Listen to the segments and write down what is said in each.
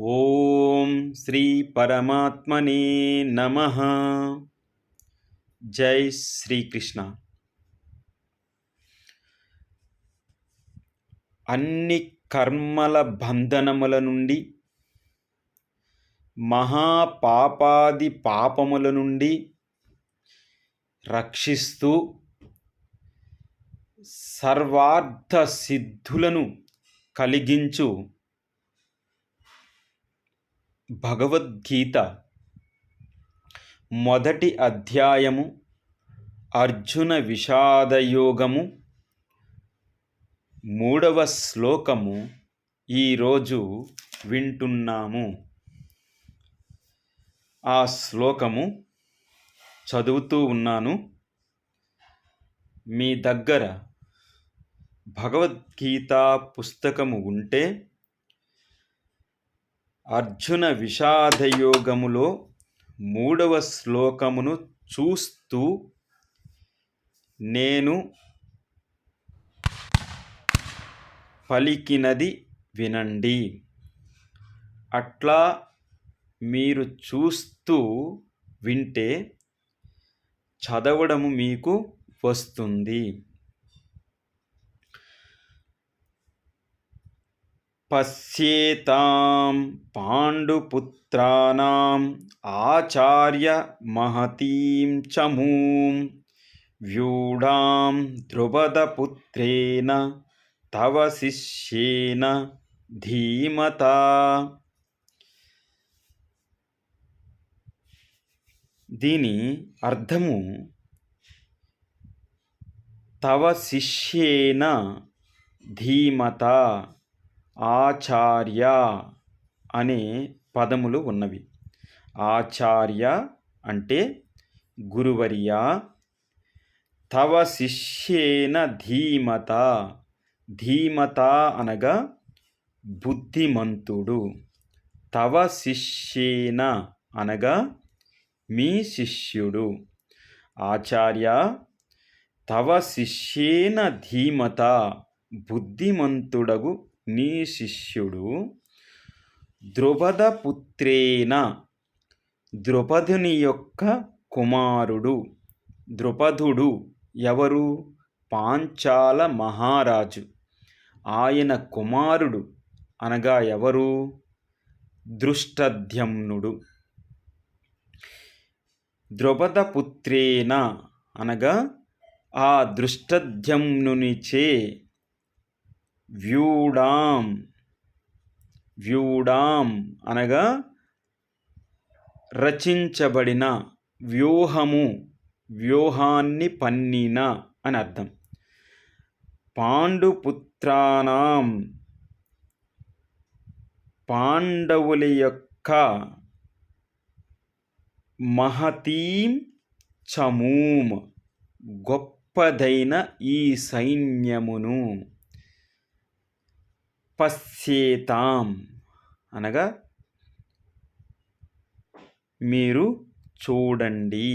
ఓం శ్రీ పరమాత్మనే నమ. జై శ్రీకృష్ణ. అన్ని కర్మల బంధనముల నుండి మహాపాపాది పాపముల నుండి రక్షిస్తూ సర్వార్థ సిద్ధులను కలిగించు భగవద్గీత మొదటి అధ్యాయము అర్జున విషాదయోగము మూడవ శ్లోకము ఈరోజు వింటున్నాము. ఆ శ్లోకము చదువుతూ ఉన్నాను. మీ దగ్గర భగవద్గీత పుస్తకము ఉంటే అర్జున విషాదయోగములో మూడవ శ్లోకమును చూస్తూ నేను పలికినది వినండి. అట్లా మీరు చూస్తూ వింటే చదవడము మీకు వస్తుంది. పశ్యేతాం పాండుపుత్రానాం ఆచార్య మహతీం చమూం వ్యూఢాం ద్రుపదపుత్రేణ తవ శిష్యేన ధీమత దీని అర్థము తవ శిష్యేన ధీమత ఆచార్య అనే పదములు ఉన్నవి. ఆచార్య అంటే గురువర్య తవ శిష్యేన ధీమత ధీమత అనగా బుద్ధిమంతుడు. తవ శిష్యేన అనగా మీ శిష్యుడు. ఆచార్య తవ శిష్యేన ధీమత బుద్ధిమంతుడగు నీ శిష్యుడు ద్రుపదపుత్రేన ద్రుపదుని యొక్క కుమారుడు. ద్రుపదుడు ఎవరు? పాంచాల మహారాజు. ఆయన కుమారుడు అనగా ఎవరు? దృష్టధ్యమ్నుడు. ద్రుపదపుత్రేన అనగా ఆ దృష్టధ్యమ్నునిచే వ్యూడాం వ్యూడాం అనగా రచించబడిన వ్యూహము వ్యూహాన్ని పన్నిన అని అర్థం. పాండుపుత్రానాం పాండవుల యొక్క మహతీం చమూం గొప్పదైన ఈ సైన్యమును పశ్యేతాం అనగా మీరు చూడండి.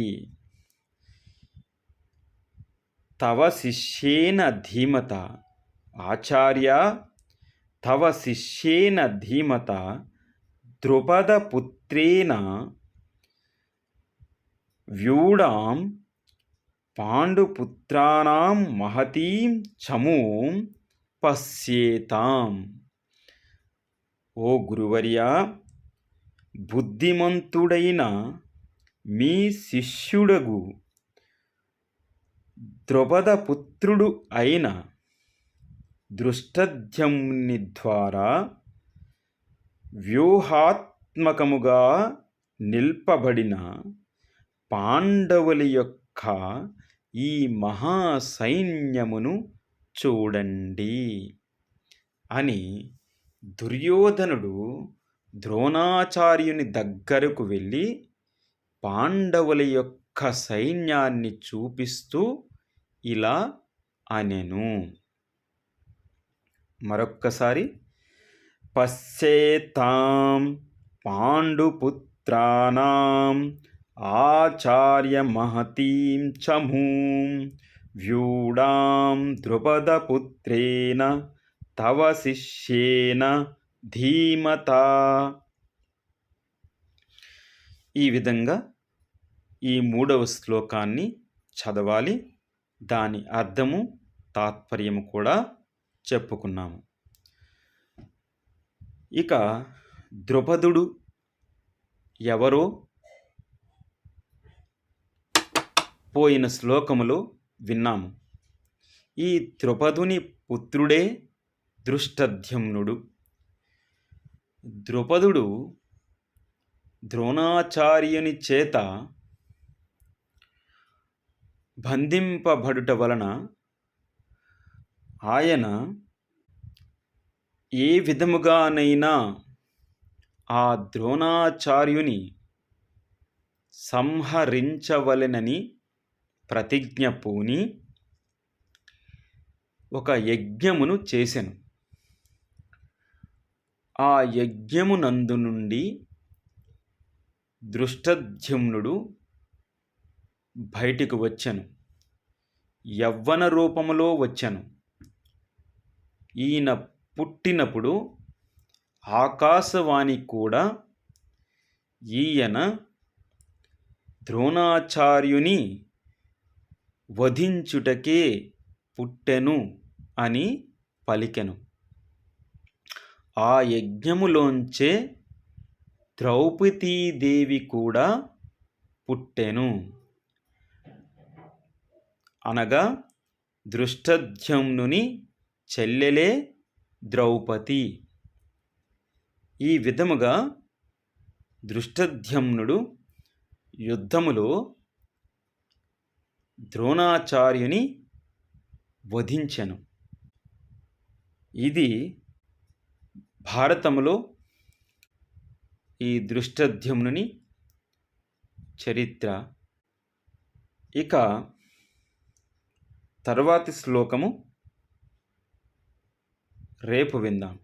తవ శిష్యేన ధీమత ఆచార్య తవ శిష్యేన ధీమత ద్రుపదపుత్రేణ వ్యూఢాం పాండుపుత్రాణం మహతీం చమూం పశ్యేతాం. ఓ గురువర్య బుద్ధిమంతుడైన మీ శిష్యుడగు ద్రుపదపుత్రుడు అయిన దృష్టధ్యముని ద్వారా వ్యూహాత్మకముగా నిల్పబడిన పాండవుల యొక్క ఈ మహాసైన్యమును చూడండి అని దుర్యోధనుడు ద్రోణాచార్యుని దగ్గరకు వెళ్ళి పాండవుల యొక్క సైన్యాన్ని చూపిస్తూ ఇలా అనెను. మరొక్కసారి పశ్చేతాం పాండుపుత్రానాం ఆచార్యమహతీం చమూం వ్యూడాం ద్రుపదపుత్రేణ తవ శిష్యేన ధీమత. ఈ విధంగా ఈ మూడవ శ్లోకాన్ని చదవాలి. దాని అర్థము తాత్పర్యము కూడా చెప్పుకున్నాము. ఇక ద్రుపదుడు ఎవరో పోయిన శ్లోకములో విన్నాము. ఈ ద్రుపదుని పుత్రుడే దృష్టధ్యమ్నుడు ద్రుపదుడు ద్రోణాచార్యుని చేత బంధింపబడుట వలన ఆయన ఏ విధముగానైనా ఆ ద్రోణాచార్యుని సంహరించవలెనని ప్రతిజ్ఞ పూని ఒక యజ్ఞమును చేసెను. ఆ యజ్ఞమునందు నుండి దృష్టధ్యుమ్నుడు బయటికి వచ్చాను. యవ్వన రూపములో వచ్చాను. ఈయన పుట్టినప్పుడు ఆకాశవాణి కూడా ఈయన ద్రోణాచార్యుని వధించుటకే పుట్టెను అని పలికెను. ఆ యజ్ఞములోంచే ద్రౌపదీదేవి కూడా పుట్టెను. అనగా దృష్టధ్యమ్నుని చెల్లెలే ద్రౌపది. ఈ విధముగా దృష్టధ్యమ్నుడు యుద్ధములో ద్రోణాచార్యుని వధించెను. ఇది భారతములో ఈ దృష్టధ్యముని చరిత్ర. ఇక తర్వాతి శ్లోకము రేపు విందాం.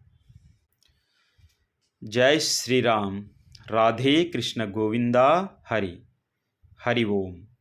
జై శ్రీరామ్ రాధే కృష్ణ గోవిందా హరి హరి ఓం.